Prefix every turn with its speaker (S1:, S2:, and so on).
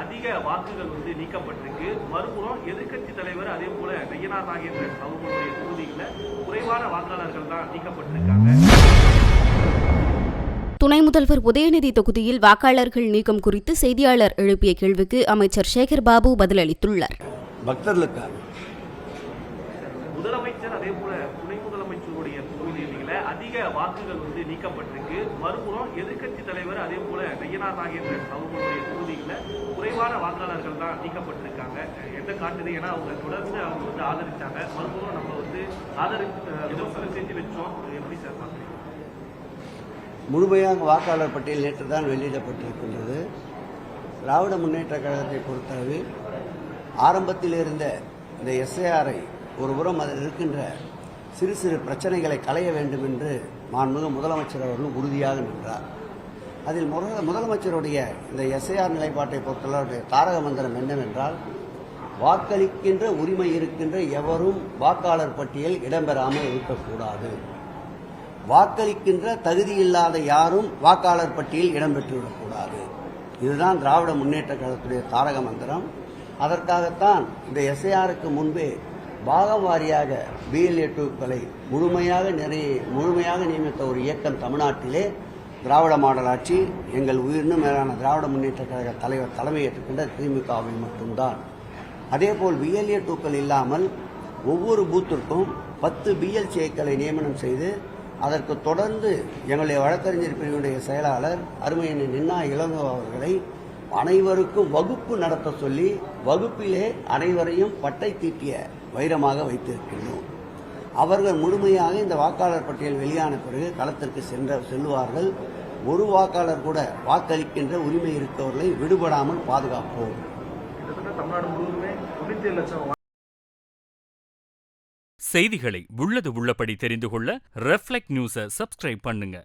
S1: அதிக வாக்குகள் வந்து நீக்கப்பட்டிருக்கு. மறுபுறம் எதிர்க்கட்சி தலைவர் அதே போல நெய்யனார் நாகேந்திரன் அவர்களுடைய தொகுதியில் குறைவான வாக்காளர்கள் தான் நீக்கப்பட்டிருக்காங்க.
S2: துணை முதல்வர் உதயநிதி தொகுதியில் வாக்காளர்கள் நீக்கம் குறித்து செய்தியாளர் எழுப்பிய கேள்விக்கு அமைச்சர் சேகர் பாபு பதிலளித்துள்ளார்.
S3: பக்தர்களுக்காக.
S1: முதலமைச்சர் அதே போல துணை முதலமைச்சருடைய தொகுதிகளில் அதிக வாக்குகள் வந்து நீக்கப்பட்டிருக்கு. மறுபுறம் எதிர்க்கட்சி தலைவர் அதே போல நையனார் நாகேந்திரன் அவர்களுடைய தொகுதியில் குறைவான வாக்காளர்கள் தான் நீக்கப்பட்டிருக்காங்க. எந்த காட்டுது? ஏன்னா அவங்க தொடர்ந்து அவங்க வந்து ஆதரிச்சாங்க. மறுபுறம் நம்ம வந்து ஆதரிச்சு விமர்சனம் செஞ்சு வச்சோம். எப்படி சார் பார்க்குறீங்க?
S3: முழுமையாக வாக்காளர் பட்டியல் நேற்று தான் வெளியிடப்பட்டிருக்கின்றது. திராவிட முன்னேற்ற கழகத்தை பொறுத்தளவில் ஆரம்பத்தில் இருந்த இந்த எஸ்ஏஆரை ஒருபுறம் அதில் இருக்கின்ற சிறு சிறு பிரச்சனைகளை களைய வேண்டும் என்று மாண்புமிகு முதலமைச்சர் அவர்களும் உறுதியாக நின்றார். அதில் முத- முதலமைச்சருடைய இந்த எஸ்ஐஆர் நிலைப்பாட்டை பொறுத்தவரை தாரக மந்திரம் என்னவென்றால் வாக்களிக்கின்ற உரிமை இருக்கின்ற எவரும் வாக்காளர் பட்டியல் இடம்பெறாமல் இருக்கக்கூடாது. வாக்களிக்கின்ற தகுதி இல்லாத யாரும் வாக்காளர் பட்டியல் இடம்பெற்றுவிடக்கூடாது இதுதான் திராவிட முன்னேற்ற கழகத்துடைய தாரக மந்திரம். அதற்காகத்தான் இந்த எஸ்ஐஆருக்கு முன்பே பாகம் வாரியாக பிஎல்ஏ டூக்களை முழுமையாக நிறைய முழுமையாக நியமித்த ஒரு இயக்கம் தமிழ்நாட்டிலே திராவிட மாடல் ஆட்சி எங்கள் உயிரினும் மேலான திராவிட முன்னேற்ற கழக தலைவர் தலைமையேற்றுக்கின்ற திமுகவில் மட்டும்தான். அதேபோல் பிஎல்ஏ டூக்கள் இல்லாமல் ஒவ்வொரு பூத்திற்கும் பத்து பிஎல்சிஐக்களை நியமனம் செய்து அதற்கு தொடர்ந்து எங்களுடைய வழக்கறிஞர் பிரிவினுடைய செயலாளர் அருமையின் நின்னா இளங்கோ அவர்களை அனைவருக்கும் வகுப்பு நடத்த சொல்லி வகுப்பிலே அனைவரையும் பட்டை தீட்டிய வைரமாக வைத்திருக்கின்றோம். அவர்கள் முழுமையாக இந்த வாக்காளர் பட்டியல் வெளியான பிறகு களத்திற்கு சென்ற செல்வார்கள் ஒரு வாக்காளர் கூட வாக்களிக்கின்ற உரிமை இருக்கவர்களை விடுபடாமல் பாதுகாப்போம்.
S4: செய்திகளை உள்ளது உள்ளபடி தெரிந்து கொள்ள ரெஃப்ளெக்ட் நியூஸை சப்ஸ்கிரைப் பண்ணுங்க.